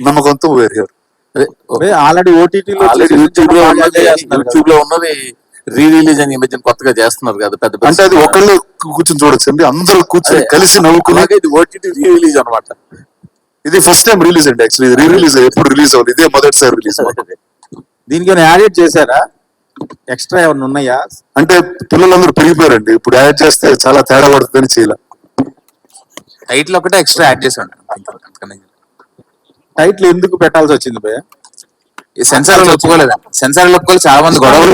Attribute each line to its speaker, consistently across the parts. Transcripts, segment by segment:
Speaker 1: నమ్మకంతో
Speaker 2: అదే ఆల్రెడీ ఓటీటీలో
Speaker 3: ఆల్రెడీ యూట్యూబ్లో ఉన్నది యూట్యూబ్లో ఉన్నది రీ రిలీజ్ అని మధ్యన కొత్తగా చేస్తున్నారు కదా పెద్ద
Speaker 1: అంటే అది ఒకళ్ళు కూర్చొని చూడొచ్చు అండి. అందరూ కూర్చొని. కలిసి నవ్వుకుని
Speaker 3: అలాగే ఇది ఓటీటీ రీ రిలీజ్ అనమాట
Speaker 1: ఇది ఫస్ట్ టైం రిలీజ్ అండి యాక్చువల్లీ రీ రిలీజ్ ఎప్పుడు రిలీజ్ అవ్వదు ఇదే మొదటిసారి రిలీజ్
Speaker 2: దీనికి యాడ్ చేశారా? ఎక్స్ట్రా ఏమైనా ఉన్నాయా?
Speaker 1: అంటే పిల్లలందరూ పెరిగిపోయారండి. ఇప్పుడు యాడ్ చేస్తే చాలా తేడా పడుతుందని చేయాలి.
Speaker 4: టైటిల్ ఒకటే ఎక్స్ట్రా యాడ్ అందుకని
Speaker 2: టైటిల్ ఎందుకు పెట్టాల్సి వచ్చింది భయ
Speaker 4: ఈ సెన్సార్ ఒప్పుకోలేదు? సెన్సార్ ఒప్పుకోలేదు చాలా మంది గొడవలు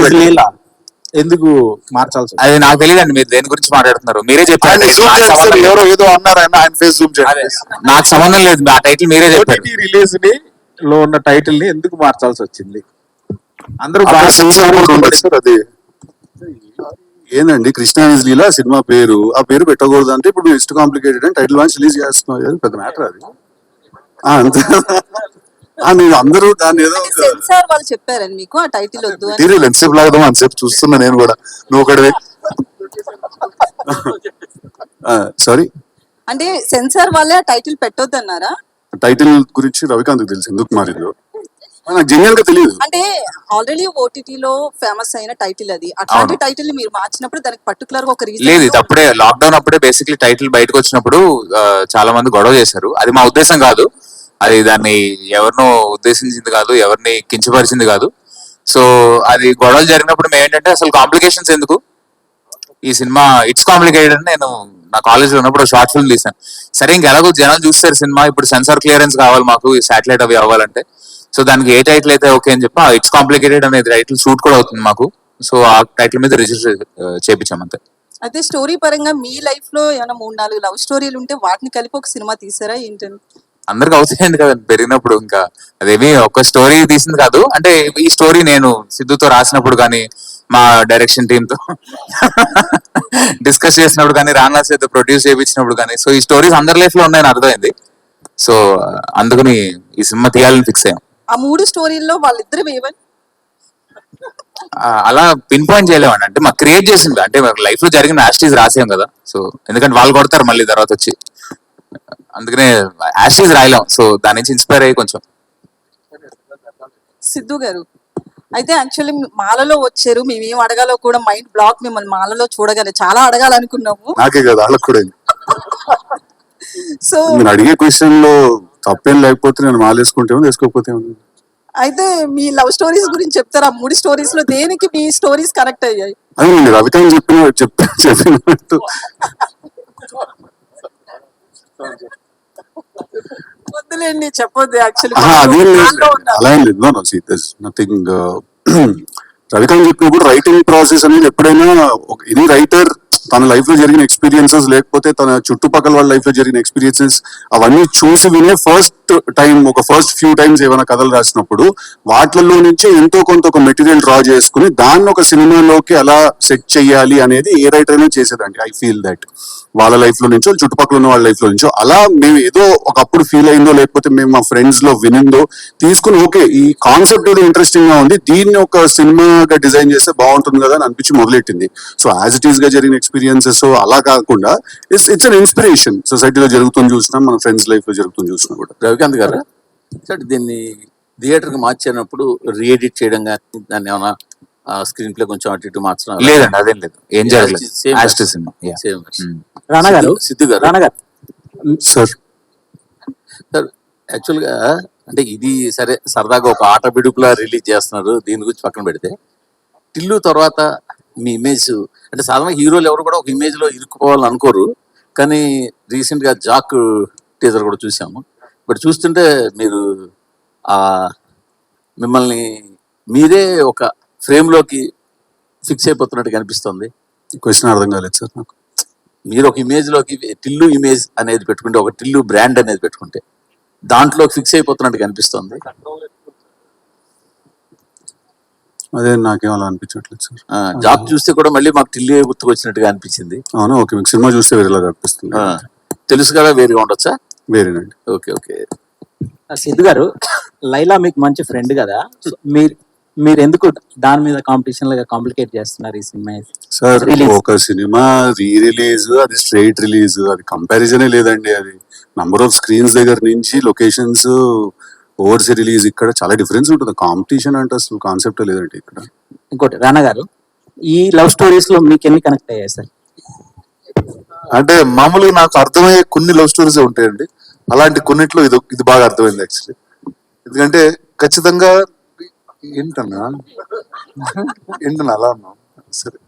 Speaker 2: ఎందుకు మార్చాల్సి వచ్చింది?
Speaker 4: అది నాకు తెలియదండి మీరు దేని గురించి మాట్లాడుతున్నారు? మీరే చెప్పారు.
Speaker 1: ఎవరో ఏదో అన్నారు ఆయన ఫేస్ జూమ్
Speaker 4: నాకు సంబంధం లేదు ఆ టైటిల్ మీరే చెప్పారు.
Speaker 2: రిలీజ్ని లో ఉన్న టైటిల్ని ఎందుకు మార్చాల్సి వచ్చింది? అందరూ
Speaker 1: అది ఏందండి కృష్ణ ఇస్ లీలా సినిమా పేరు? ఆ పేరు పెట్టకూడదు అంటే ఇప్పుడు ఇస్ట్ కాంప్లికేటెడ్ అని టైటిల్ వాన్స్ రిలీజ్ చేస్తున్నారు పెద్ద మ్యాటర్ అది. అంతే. అందరూ దాన్ని ఏదో
Speaker 5: సెన్సార్ వాళ్ళు చెప్పారని మీకు ఆ టైటిల్ వద్దు అని.
Speaker 1: మెటీరియల్ ఎంతసేపు లాగదాం అంతసేపు చూస్తున్నా నేను కూడా. నువ్వు ఒకటి సారీ
Speaker 5: అంటే సెన్సార్ వాళ్ళే ఆ టైటిల్ పెట్టొద్దు అన్నారా
Speaker 1: టైటిల్ గురించి రవికాంత్ తెలుసు ఎందుకు మారిందో. నాకు జెన్యున్గా తెలియదు.
Speaker 5: అంటే ఆల్రెడీ ఓటీటీలో ఫేమస్ అయిన టైటిల్ అది. అట్లాంటి టైటిల్ మీరు మార్చినప్పుడు దానికి పర్టికులర్గా ఒక
Speaker 4: లేదు ఇది
Speaker 5: రీజన్
Speaker 4: అప్పుడే లాక్డౌన్ అప్పుడే బేసిక్లీ టైటిల్ బయటకు వచ్చినప్పుడు ఆ, చాలా మంది గొడవ చేశారు. అది మా ఉద్దేశం కాదు. అది దాన్ని ఎవరినో ఉద్దేశించింది కాదు ఎవరిని కించపరిచింది కాదు. సో అది గొడవలు జరిగినప్పుడు మేము ఏంటంటే అసలు కాంప్లికేషన్స్ ఎందుకు? ఈ సినిమా ఇట్స్ కాంప్లికేటెడ్ అని నేను నా కాలేజ్లో ఉన్నప్పుడు షార్ట్ ఫిల్మ్ తీసాను సరే ఇంకెలాగో జనాలు చూస్తారు సినిమా ఇప్పుడు సెన్సార్ క్లియరెన్స్ కావాలి మాకు ఈ శాటిలైట్ అవి అవ్వాలంటే. సో దానికి ఏ టైటిల్ అయితే ఓకే అని చెప్పి ఇట్స్ కాంప్లికేటెడ్ అనేది టైటిల్ షూట్ కూడా అవుతుంది మాకు. సో ఆ టైటిల్ మీద రిజిస్టర్ చేపించాం అంతే.
Speaker 5: అయితే స్టోరీ పరంగా మీ లైఫ్లో ఏమైనా మూడు నాలుగు లవ్ స్టోరీలు ఉంటే వాటిని కలిపి ఒక సినిమా తీసారా ఏంటంటే
Speaker 4: అందరికి అవుతాయండి కదా పెరిగినప్పుడు ఇంకా. అదేమి ఒక స్టోరీ తీసింది కాదు. అంటే ఈ స్టోరీ నేను సిద్ధుతో రాసినప్పుడు కానీ మా డైరెక్షన్ టీమ్తో డిస్కస్ చేసినప్పుడు కానీ రానా చేత ప్రొడ్యూస్ చేయించినప్పుడు కానీ సో ఈ స్టోరీస్ అందరి లైఫ్లో ఉన్నాయని అర్థమైంది. సో అందుకని ఈ సినిమా తీయాలని ఫిక్స్ అయ్యాం.
Speaker 5: ఆ మూడు స్టోరీల్లో వాళ్ళిద్దరు ఏమని?
Speaker 4: అలా పిన్ పాయింట్ చేయలేమండి. అంటే మాకు క్రియేట్ చేసింది. అంటే లైఫ్లో జరిగిన యాస్టీస్ రాసాం కదా. సో ఎందుకంటే వాళ్ళు కొడతారు మళ్ళీ తర్వాత వచ్చి. అందుకనే యాస్టీస్ రాయలేం. సో దాని నుంచి ఇన్స్పైర్ అయ్యి కొంచెం.
Speaker 5: సిద్ధు గారు అయితే యాక్చువల్లీ మాలలో వచ్చారు. మేము ఏం అడగాలో కూడా మైండ్ బ్లాక్ మిమ్మల్ని మాలలో చూడగానే చాలా అడగాలనుకున్నాము.
Speaker 1: నాకే కదా వాళ్ళకి కూడా
Speaker 5: సో
Speaker 1: మీరు అడిగే క్వశ్చన్లో తప్పేం లేకపోతే నేను మాలేసుకుంటే ఉంది, వేసుకోకపోతే ఉంది.
Speaker 5: అయితే మీ లవ్ స్టోరీస్ గురించి చెప్తారా? ఆ మూడు స్టోరీస్లో దేనికి మీ స్టోరీస్ కనెక్ట్ అయ్యాయి?
Speaker 1: అదే నేను రవికాంత్ చెప్పిన చెప్ప చెప్పినట్టు.
Speaker 5: వద్దులేండి చెప్పొద్దు యాక్చువల్లీ
Speaker 1: నథింగ్ రవికాంత్ చెప్పినప్పుడు రైటింగ్ ప్రాసెస్ అనేది ఎప్పుడైనా ఎనీ రైటర్ తన లైఫ్లో జరిగిన ఎక్స్పీరియన్సెస్ లేకపోతే తన చుట్టుపక్కల వాళ్ళ లైఫ్లో జరిగిన ఎక్స్పీరియన్సెస్ అవన్నీ చూసి వినే ఫస్ట్ టైం ఒక ఫస్ట్ ఫ్యూ టైమ్స్ ఏమైనా కథలు రాసినప్పుడు వాటిల్లో నుంచి ఎంతో కొంత ఒక మెటీరియల్ డ్రా చేసుకుని దాన్ని ఒక సినిమాలోకి ఎలా సెట్ చేయాలి అనేది ఏ రైటర్ అయినా చేసేదండి ఐ ఫీల్ దట్ వాళ్ళ లైఫ్లో నుంచో చుట్టుపక్కల ఉన్న వాళ్ళ లైఫ్లో నుంచో అలా మేము ఏదో ఒకప్పుడు ఫీల్ అయిందో లేకపోతే మేము మా ఫ్రెండ్స్లో వినిందో తీసుకుని ఓకే ఈ కాన్సెప్ట్ కూడా ఇంట్రెస్టింగ్గా ఉంది దీన్ని ఒక సినిమాగా డిజైన్ చేస్తే బాగుంటుంది కదా అని అనిపించి మొదలెట్టింది. సో యాజ్ ఇట్ ఈస్గా జరిగిన ఎక్స్పీరియన్సెస్ అలా కాకుండా ఇట్స్ ఇట్స్ అన్ ఇన్స్పిరేషన్ సొసైటీలో జరుగుతుంది చూసినా మన ఫ్రెండ్స్ లైఫ్లో జరుగుతుంది చూసినా కూడా.
Speaker 3: రవికాంత్ గారు? సార్ దీన్ని థియేటర్కి మార్చినప్పుడు రీఎడిట్ చేయడం కానీ దాన్ని ఏమైనా స్క్రీన్ ప్లే కొంచెం అటు ఇటు మార్చడం
Speaker 4: లేదండి అదేం లేదు. ఏం జరగలేదు.
Speaker 3: Same
Speaker 4: యాస్ట్ cinema.
Speaker 3: సేమ్
Speaker 2: గారు?
Speaker 3: సిద్ధు గారు?
Speaker 1: సార్.
Speaker 3: సార్ యాక్చువల్గా అంటే ఇది సరే సరదాగా ఒక ఆట బిడుపులా రిలీజ్ చేస్తున్నారు దీని గురించి పక్కన పెడితే. టిల్లు తర్వాత మీ ఇమేజ్ అంటే సాధారణ హీరోలు ఎవరు కూడా ఒక ఇమేజ్లో ఇరుక్కుపోవాలని అనుకోరు. కానీ రీసెంట్గా జాక్ టీజర్ కూడా చూసాము. బట్ చూస్తుంటే మీరు ఆ మిమ్మల్ని మీరే ఒక ఫ్రేమ్లోకి ఫిక్స్ అయిపోతున్నట్టు కనిపిస్తుంది.
Speaker 1: క్వశ్చన్ అర్థం కాలేదు సార్ నాకు.
Speaker 3: మీరు ఒక ఇమేజ్లోకి టిల్లు ఇమేజ్ అనేది పెట్టుకుంటే ఒక టిల్లు బ్రాండ్ అనేది పెట్టుకుంటే దాంట్లో ఫిక్స్ అయిపోతున్నట్టు కనిపిస్తుంది.
Speaker 1: అదే నాకేం అలా అనిపించట్లేదు సార్
Speaker 3: జాబ్ చూస్తే కూడా మళ్ళీ మాకు టిల్లు గుర్తుకొచ్చినట్టుగా అనిపించింది.
Speaker 1: అవునా ఓకే మీకు సినిమా చూస్తే వేరేలాగా అనిపిస్తుంది.
Speaker 3: తెలుసు కదా వేరుగా ఉండొచ్చా?
Speaker 1: వేరేనండి.
Speaker 3: Okay okay.
Speaker 6: సిద్ధు గారు లైలా మీకు మంచి ఫ్రెండ్ కదా. మీరు మీరు ఎందుకు దాని మీద కాంపిటీషన్ లాగా కాంప్లికేట్ చేస్తున్నారు ఈ సినిమా?
Speaker 1: సార్. ఒక సినిమా రీ రిలీజ్ అది స్ట్రైట్ రిలీజ్ అది కంపారిజనే లేదండి అది. నంబర్ ఆఫ్ స్క్రీన్స్ దగ్గర నుంచి లొకేషన్స్ ఓవర్సీ రిలీజ్ ఇక్కడ చాలా డిఫరెన్స్ ఉంటుంది. కాంపిటీషన్ అంటే అసలు కాన్సెప్ట్ లేదండి ఇక్కడ.
Speaker 6: ఇంకోటి రానా గారు ఈ లవ్ స్టోరీస్లో మీకు ఎన్ని కనెక్ట్ అయ్యాయి సార్
Speaker 7: అంటే మామూలుగా నాకు అర్థమయ్యే కొన్ని లవ్ స్టోరీస్ ఉంటాయండి. అలాంటి కొన్నిట్లో ఇది ఇది బాగా అర్థమైంది యాక్చువల్లీ ఎందుకంటే ఖచ్చితంగా ఏంటన్నా? ఏంటన్నా అలా అన్నావు సరే.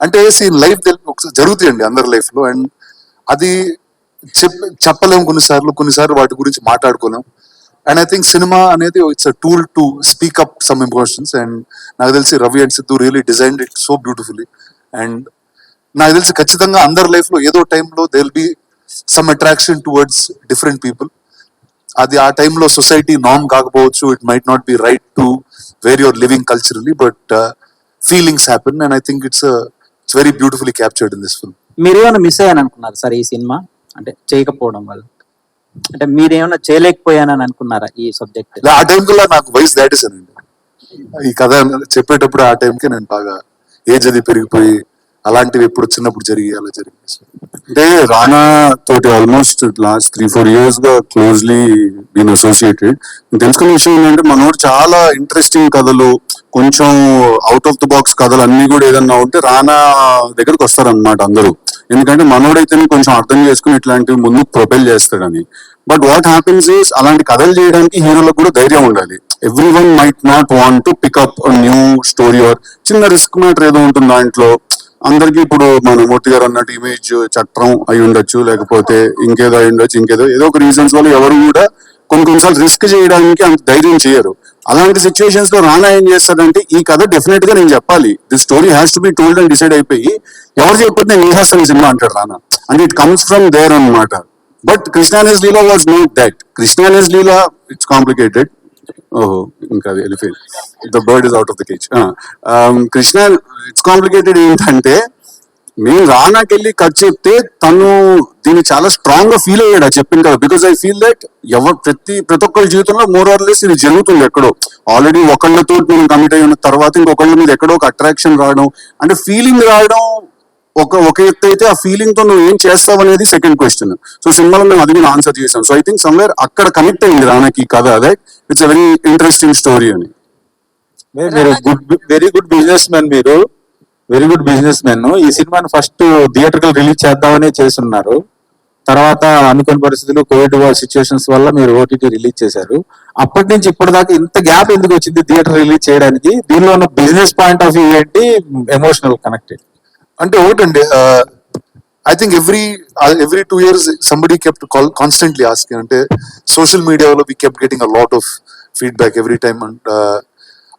Speaker 7: అంటే సీన్ లైఫ్ ఒకసారి జరుగుతాయండి అందరి లైఫ్లో. అండ్ అది చెప్ చెప్పలేము కొన్నిసార్లు. కొన్నిసార్లు వాటి గురించి మాట్లాడుకోలేం అండ్ ఐ థింక్ సినిమా అనేది it's a tool to speak up some emotions and నాకు తెలిసి Ravi and Siddhu really design it so beautifully and నాకు తెలిసి ఖచ్చితంగా అందరి లైఫ్లో ఏదో టైంలో they will be some attraction towards different people అది ఆ టైంలో సొసైటీ నామ్ కాకపోవచ్చు. It might not be right to where your living culturally but feelings happen and I think it's it's very beautifully captured in this film
Speaker 6: మీరు ఏమైనా miss అయ్యాను అనుకున్నారు sir ఈ సినిమా అంటే చేయకపోవడం వల్ల. అంటే మీరు ఏమైనా చేయలేకపోయానని అనుకున్నారా ఈ సబ్జెక్ట్
Speaker 7: ఆ టైం కల్లా నాకు వయసు దాటేసానండి ఈ కథ చెప్పేటప్పుడు ఆ టైంకి నేను బాగా ఏజ్ అది పెరిగిపోయి అలాంటివి ఎప్పుడు చిన్నప్పుడు జరిగి అలా జరిగి
Speaker 1: అంటే రానా తోటి ఆల్మోస్ట్ లాస్ట్ త్రీ ఫోర్ ఇయర్స్గా క్లోజ్లీ బీన్ అసోసియేటెడ్ తెలుసుకున్న విషయం ఏంటంటే మనోడు చాలా ఇంట్రెస్టింగ్ కథలు కొంచెం అవుట్ ఆఫ్ ద బాక్స్ కథలు అన్ని కూడా ఏదన్నా ఉంటే రానా దగ్గరకు వస్తారన్నమాట అందరూ. ఎందుకంటే మనోడైతేనే కొంచెం అర్థం చేసుకుని ఇట్లాంటివి ముందు ప్రొపెల్ చేస్తాడని. బట్ వాట్ హ్యాపెన్స్ ఈస్ అలాంటి కథలు చేయడానికి హీరోలకు కూడా ధైర్యం ఉండాలి. Every one might not want to pick up new story or చిన్న రిస్క్ మ్యాటర్ ఏదో ఉంటుంది దాంట్లో. అందరికి ఇప్పుడు మన మూర్తి గారు అన్నట్టు ఇమేజ్ చట్టం అయి ఉండొచ్చు లేకపోతే ఇంకేదో అయి ఉండొచ్చు ఇంకేదో ఏదో ఒక రీజన్స్ వల్ల ఎవరు కూడా కొన్ని కొన్నిసార్లు రిస్క్ చేయడానికి అంత ధైర్యం చేయరు. అలాంటి సిచ్యువేషన్స్లో రానా ఏం చేస్తాడంటే ఈ కథ డెఫినెట్గా నేను చెప్పాలి. The story has to be told and decide అయిపోయి ఎవరు చెప్పితే నేను నేహాస్తాను సినిమా అంటాడు Rana? And it comes from there అనమాట బట్ కృష్ణానేస్ లీలా వాజ్ నాట్ దాట్ కృష్ణానేస్ లీలా ఇట్స్ కాంప్లికేటెడ్ ఓహో ఇంకా అది elephant the bird is out of the cage Krishna it's complicated ఏంటంటే మేము రానాకెళ్ళి కట్ చెప్తే తను దీన్ని చాలా స్ట్రాంగ్గా ఫీల్ అయ్యాడు చెప్పింది కదా. బికాస్ ఐ ఫీల్ దట్ ఎవరు ప్రతి ప్రతి ఒక్కరి జీవితంలో మోర్ ఆర్ లెస్ ఇది జరుగుతుంది ఎక్కడో. ఆల్రెడీ ఒకళ్ళతో నేను కమిట్ అయిన తర్వాత ఇంకొకళ్ళ మీద ఎక్కడో ఒక అట్రాక్షన్ రావడం అంటే ఫీలింగ్ రావడం ఒక ఒక ఎత్తు అయితే ఆ ఫీలింగ్తో నువ్వు ఏం చేస్తావు అనేది సెకండ్ క్వశ్చన్ సో సినిమాలో మేము అది కూడా ఆన్సర్ చేసాం సో ఐ థింక్ సమ్వేర్ అక్కడ కనెక్ట్ అయింది రానాకి ఈ కథ. అదే ఇట్స్ వెరీ ఇంట్రెస్టింగ్ స్టోరీ అని.
Speaker 2: మీరు good very good business man మీరు. Very good business men. ఈ సినిమాని ఫస్ట్ థియేటర్కి రిలీజ్ చేద్దామని చేస్తున్నారు. తర్వాత అనుకోని పరిస్థితులు కోవిడ్ సిచ్యువేషన్స్ వల్ల మీరు ఓటీటీ రిలీజ్ చేశారు. అప్పటి నుంచి ఇప్పటిదాకా ఇంత గ్యాప్ ఎందుకు వచ్చింది థియేటర్ రిలీజ్ చేయడానికి? దీనిలో ఉన్న బిజినెస్ పాయింట్ ఆఫ్ వ్యూ ఏంటి? Emotional connected.
Speaker 7: అంటే ఒకటండి I think every every two years somebody kept call constantly asking అంటే సోషల్ మీడియాలో we kept getting a lot of feedback every time and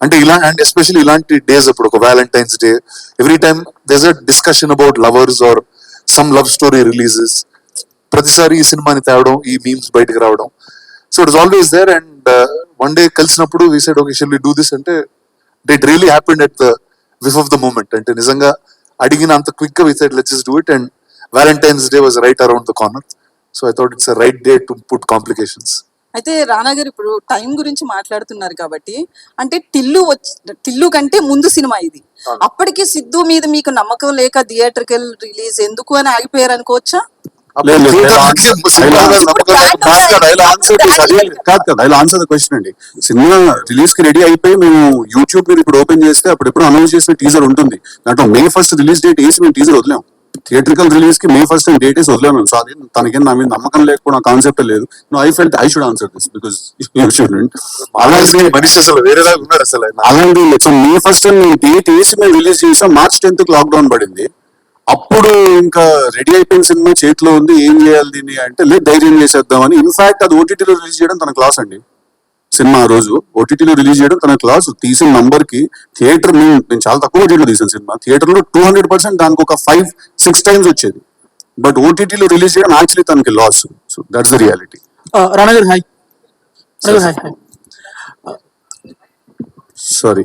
Speaker 7: అంటే ఇలా అండ్ ఎస్పెషల్లీ ఇలాంటి డేస్ అప్పుడు ఒక Valentine's day every time there's a discussion about lovers or some love story releases ప్రతిసారి ఈ సినిమాని తేవడం ఈ మీమ్స్ బయటకు రావడం. So it's always there and one day కలిసినప్పుడు we said okay shall do this అంటే it really happened at the whiff of the moment అంటే నిజంగా అడిగిన అంత క్విక్గా we said let's do it and Valentine's day was right around the corner so I thought it's right day to put complications
Speaker 5: అయితే రానా గారు ఇప్పుడు time గురించి మాట్లాడుతున్నారు కాబట్టి అంటే టిల్లు వచ్చి టిల్లు కంటే ముందు సినిమా ఇది. అప్పటికి సిద్ధు మీద మీకు నమ్మకం లేక థియేటర్కల్ రిలీజ్ ఎందుకు అని ఆగిపోయారు అనుకోవచ్చా?
Speaker 1: క్వశ్చన్ అండి. సినిమా రిలీజ్కి రెడీ అయిపోయి మేము యూట్యూబ్ మీరు ఇప్పుడు ఓపెన్ చేస్తే అప్పుడు ఎప్పుడు అనౌన్స్ చేసిన టీజర్ ఉంటుంది. దాంట్లో మే ఫస్ట్ రిలీజ్ డేట్ వేసి మేము టీజర్ వదిలాం. థియేట్రికల్ రిలీజ్కి మే ఫస్ట్ డేట్ వేసి వదిలాం మేము సో అది తనకి నా మీద నమ్మకం లేకపోవడం కాన్సెప్ట్ లేదు. No I felt I should answer this because you should అలాగే
Speaker 7: మనిషి అసలు వేరేలా ఉన్నారు అసలు.
Speaker 1: అలాంటి సో మే ఫస్ట్ మేము డేట్ వేసి మేము రిలీజ్ చేసాం మార్చ్ టెన్త్ లాక్డౌన్ పడింది. అప్పుడు ఇంకా రెడీ అయిపోయిన సినిమా చేతిలో ఉంది. ఏం చేయాలి దీన్ని అంటే లేదు ధైర్యం చేసేద్దామని. ఇన్ఫాక్ట్ అది ఓటీటీలో రిలీజ్ చేయడం తన క్లాస్ అండి. సినిమా ఆ రోజు. ఓటీటీలో రిలీజ్ చేయడం తన క్లాస్ తీసిన నంబర్కి థియేటర్ మేము నేను చాలా తక్కువ బడ్జెట్లో తీసిన సినిమా. థియేటర్లో టూ హండ్రెడ్ పర్సెంట్ దానికి ఒక ఫైవ్ సిక్స్ టైమ్స్ వచ్చేది. బట్ ఓటీటీలో రిలీజ్ చేయడం యాక్చువల్లీ తనకి loss. So that's the reality.
Speaker 6: Rana garu hi. Rana గారు హాయ్.
Speaker 1: సారీ.